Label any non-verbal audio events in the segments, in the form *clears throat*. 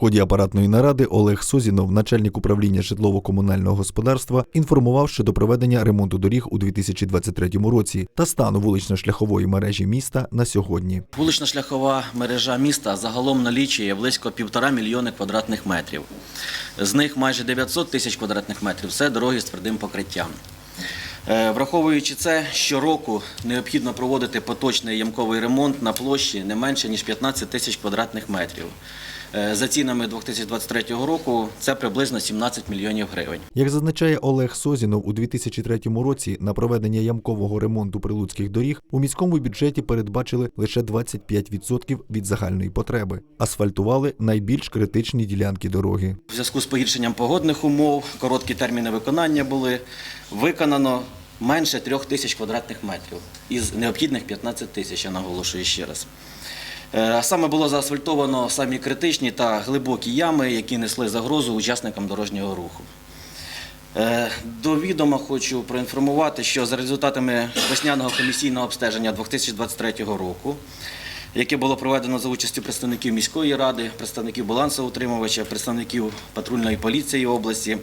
ході апаратної наради Олег Созінов, начальник управління житлово-комунального господарства, інформував щодо проведення ремонту доріг у 2023 році та стану вулично-шляхової мережі міста на сьогодні. Вулична шляхова мережа міста загалом налічує близько півтора мільйони квадратних метрів. З них майже 900 тисяч квадратних метрів це дороги з твердим покриттям. Е, Враховуючи це, щороку необхідно проводити поточний ямковий ремонт на площі не менше ніж 15 тисяч квадратних метрів. Е, За цінами 2023 року це приблизно 17 мільйонів гривень. Як зазначає Олег Созінов, у 2003 році на проведення ямкового ремонту прилуцьких доріг у міському бюджеті передбачили лише 25% від загальної потреби. Асфальтували найбільш критичні ділянки дороги. У зв'язку з погіршенням погодних умов, короткі терміни виконання були виконано менше трьох тисяч квадратних метрів із необхідних 15 тисяч, я наголошую ще раз. Е, саме було заасфальтовано самі критичні та глибокі ями, які несли загрозу учасникам дорожнього руху. Е, До відома хочу проінформувати, що за результатами весняного комісійного обстеження 2023 року, яке було проведено за участю представників міської ради, представників балансоутримувача, представників патрульної поліції області,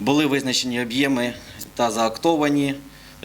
були визначені об'єми та заактовані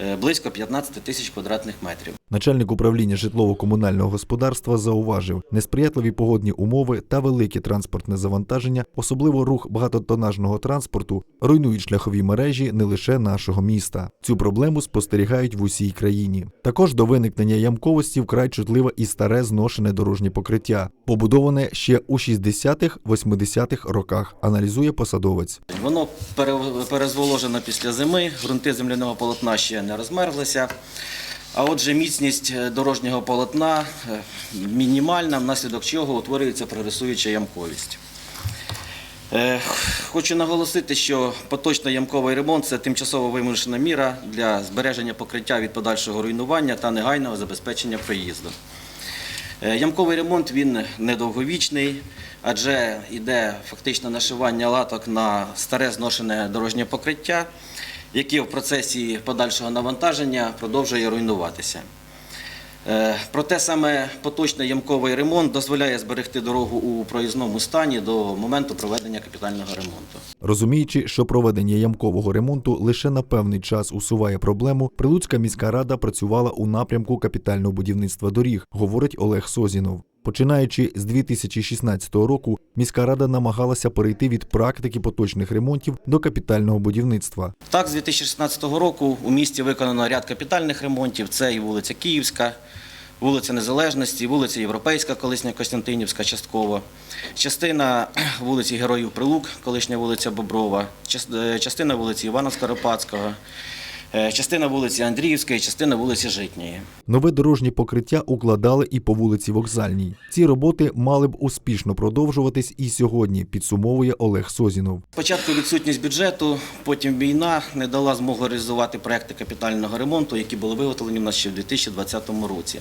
е, близько 15 тисяч квадратних метрів. Начальник управління житлово-комунального господарства зауважив, несприятливі погодні умови та велике транспортне завантаження, особливо рух багатотонажного транспорту, руйнують шляхові мережі не лише нашого міста. Цю проблему спостерігають в усій країні. Також до виникнення ямковості вкрай чутливе і старе зношене дорожнє покриття, побудоване ще у 60-80-х роках, аналізує посадовець. Воно пере- перезволожено після зими, ґрунти земляного полотна ще не розмерзлися. А отже, міцність е, дорожнього полотна е, мінімальна, внаслідок чого утворюється прогресуюча ямковість. Е, Хочу наголосити, що поточний ямковий ремонт це тимчасово вимушена міра для збереження покриття від подальшого руйнування та негайного забезпечення проїзду. Ямковий ремонт він недовговічний, адже йде фактично нашивання латок на старе зношене дорожнє покриття, яке в процесі подальшого навантаження продовжує руйнуватися. Е, Проте саме поточний ямковий ремонт дозволяє зберегти дорогу у проїзному стані до моменту проведення капітального ремонту. Розуміючи, що проведення ямкового ремонту лише на певний час усуває проблему, Прилуцька міська рада працювала у напрямку капітального будівництва доріг, говорить Олег Созінов. Починаючи з 2016 року, міська рада намагалася перейти від практики поточних ремонтів до капітального будівництва. Так, з 2016 року у місті виконано ряд капітальних ремонтів. Це і вулиця Київська, вулиця Незалежності, вулиця Європейська, колишня Костянтинівська частково, частина *clears throat* вулиці Героїв Прилук, колишня вулиця Боброва, е, частина вулиці Івана Скоропадського, частина вулиці Андріївської, частина вулиці Житньої. Нове дорожнє покриття укладали і по вулиці Вокзальній. Ці роботи мали б успішно продовжуватись і сьогодні, підсумовує Олег Созінов. Спочатку відсутність бюджету, потім війна не дала змогу реалізувати проекти капітального ремонту, які були виготовлені в нас ще в 2020 році.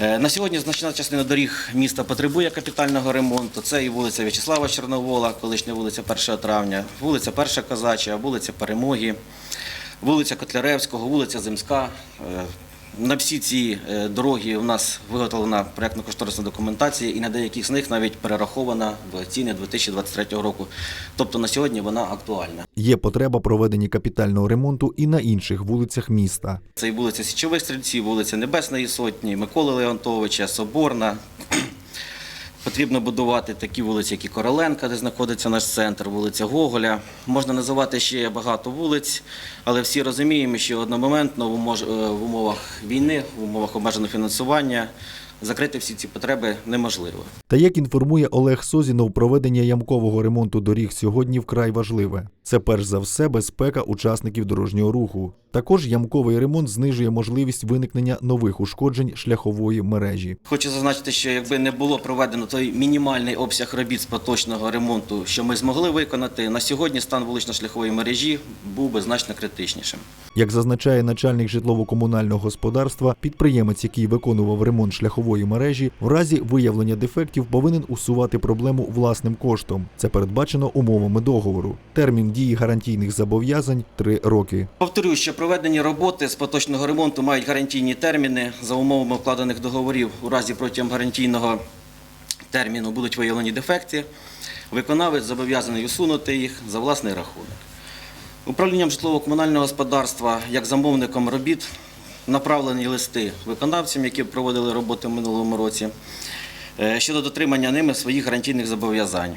Е, На сьогодні значна частина доріг міста потребує капітального ремонту. Це і вулиця В'ячеслава Чорновола, колишня вулиця 1 травня, вулиця Перша Козача, вулиця Перемоги, вулиця Котляревського, вулиця Земська. Е, На всі ці е, дороги у нас виготовлена проєктно-кошторисна документація, і на деяких з них навіть перерахована в ціни 2023 року. Тобто на сьогодні вона актуальна. Є потреба проведення капітального ремонту і на інших вулицях міста. Це і вулиця Січових Стрільців, вулиця Небесної Сотні, Миколи Леонтовича, Соборна. Потрібно будувати такі вулиці, як і Короленка, де знаходиться наш центр, вулиця Гоголя. Можна називати ще багато вулиць, але всі розуміємо, що одномоментно в е, умовах війни, в умовах обмеженого фінансування закрити всі ці потреби неможливо. Та як інформує Олег Созінов, проведення ямкового ремонту доріг сьогодні вкрай важливе. Це перш за все безпека учасників дорожнього руху. Також ямковий ремонт знижує можливість виникнення нових ушкоджень шляхової мережі. Хочу зазначити, що якби не було проведено той мінімальний обсяг робіт з поточного ремонту, що ми змогли виконати, на сьогодні стан вулично-шляхової мережі був би значно критичнішим. Як зазначає начальник житлово-комунального господарства, підприємець, який виконував ремонт шляхової мережі, в разі виявлення дефектів повинен усувати проблему власним коштом. Це передбачено умовами договору. Термін дії гарантійних зобов'язань три роки. Повторюю, що проведені роботи з поточного ремонту мають гарантійні терміни за умовами вкладених договорів у разі протягом гарантійного терміну будуть виявлені дефекти, виконавець зобов'язаний усунути їх за власний рахунок. Управлінням житлово-комунального господарства як замовником робіт направлені листи виконавцям, які проводили роботи в минулому році, е, щодо дотримання ними своїх гарантійних зобов'язань.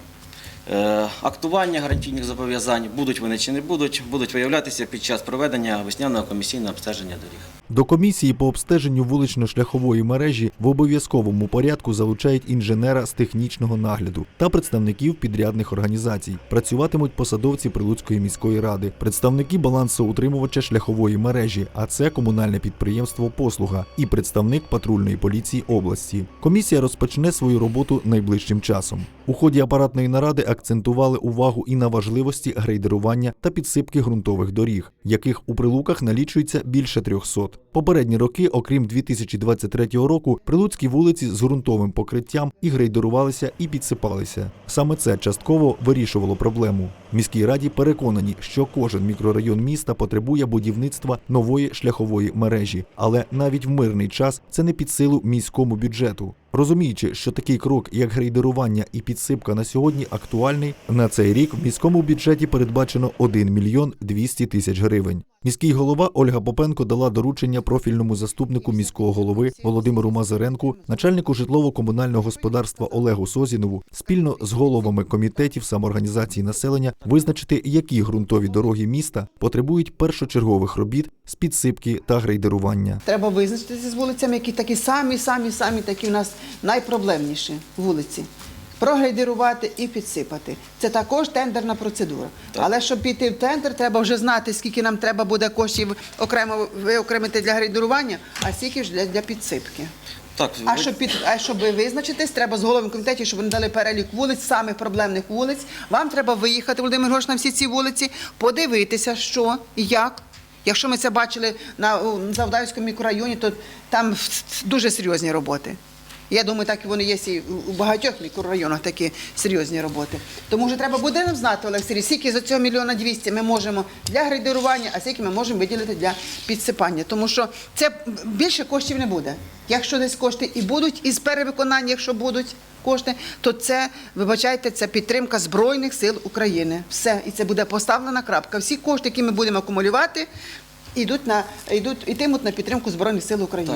Е, Актування гарантійних зобов'язань будуть вони чи не будуть, будуть виявлятися під час проведення весняного комісійного обстеження доріг. До комісії по обстеженню вулично-шляхової мережі в обов'язковому порядку залучають інженера з технічного нагляду та представників підрядних організацій. Працюватимуть посадовці Прилуцької міської ради, представники балансоутримувача шляхової мережі, а це комунальне підприємство Послуга і представник патрульної поліції області. Комісія розпочне свою роботу найближчим часом. У ході апаратної наради акцентували увагу і на важливості грейдерування та підсипки ґрунтових доріг, яких у прилуках налічується більше 300. Попередні роки, окрім 2023 року, прилуцькі вулиці з ґрунтовим покриттям і грейдерувалися, і підсипалися. Саме це частково вирішувало проблему. Міській раді переконані, що кожен мікрорайон міста потребує будівництва нової шляхової мережі, але навіть в мирний час це не під силу міському бюджету. Розуміючи, що такий крок, як грейдерування і підсипка на сьогодні актуальний, на цей рік в міському бюджеті передбачено 1 мільйон 200 тисяч гривень. Міський голова Ольга Попенко дала доручення профільному заступнику міського голови Володимиру Мазаренку, начальнику житлово-комунального господарства Олегу Созінову, спільно з головами комітетів самоорганізації населення визначити, які ґрунтові дороги міста потребують першочергових робіт з підсипки та грейдерування. Треба визначитися з вулицями, які такі самі, самі, самі такі у нас найпроблемніші вулиці. Прогрейдерувати і підсипати. Це також тендерна процедура. Але щоб піти в тендер, треба вже знати, скільки нам треба буде коштів окремо виокремити для грейдерування, а скільки ж для, для підсипки. Так, А щоб під а щоб визначитись, треба з головами комітетів, щоб вони дали перелік вулиць, самих проблемних вулиць. Вам треба виїхати, Володимир Гош, на всі ці вулиці, подивитися, що і як. Якщо ми це бачили на у Завдавському мікрорайоні, то там дуже серйозні роботи. Я думаю, так вони є і у багатьох мікрорайонах такі серйозні роботи. Тому вже треба буде нам знати, Олег Сергій, скільки за цього мільйона двісті ми можемо для грейдерування, а скільки ми можемо виділити для підсипання. Тому що це більше коштів не буде. Якщо десь кошти і будуть, із перевиконання, якщо будуть кошти, то це, вибачайте, це підтримка Збройних сил України. Все, і це буде поставлена крапка. Всі кошти, які ми будемо акумулювати, йдуть на йдуть ітимуть на підтримку Збройних сил України.